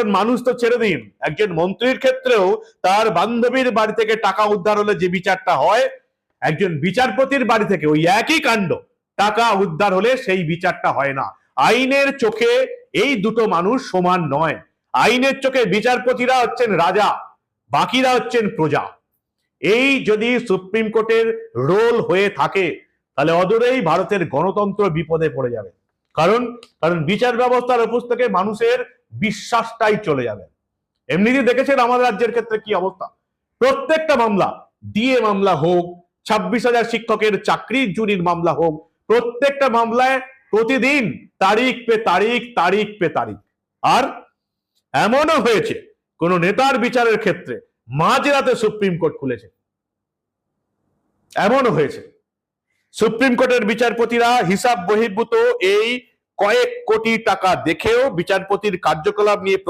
সাধারণ মানুষ তো ছেড়ে দিন। একজন মন্ত্রীর ক্ষেত্রেও তার বান্ধবীর বাড়ি থেকে টাকা উদ্ধার হলে যে বিচারটা হয়, একজন বিচারপতির বাড়ি থেকে ওই একই কাণ্ড, টাকা উদ্ধার হলে সেই বিচারটা হয় না। আইনের চোখে এই দুটো মানুষ সমান নয়। আইনের চোখে বিচারপতিরা হচ্ছেন রাজা, বাকিরা হচ্ছেন প্রজা। এই যদি সুপ্রিম কোর্টের রোল হয়ে থাকে, তাহলে অদূরেই ভারতের গণতন্ত্র বিপদে পড়ে যাবে। কারণ কারণ বিচার ব্যবস্থার উপর থেকে মানুষের বিশ্বাসটাই চলে যাবে। এমনিতেই দেখেছেন আমাদের রাজ্যের ক্ষেত্রে কি অবস্থা? প্রত্যেকটা মামলা, ডিএ মামলা হোক, ছাব্বিশ হাজার শিক্ষকের চাকরির চুরির মামলা হোক, প্রত্যেকটা মামলায় প্রতিদিন তারিখ পে তারিখ তারিখ পে তারিখ। আর এমনও হয়েছে, কোন নেতার বিচারের ক্ষেত্রে মাঝরাতে সুপ্রিম কোর্ট খুলেছে। এমনও হয়েছে। সুপ্রিম কোর্টের বিচারপতিরা হিসাব বহির্ভূত এই কয়েক কোটি টাকা দেখেও বিচারপতির কার্যকলাপ নিয়ে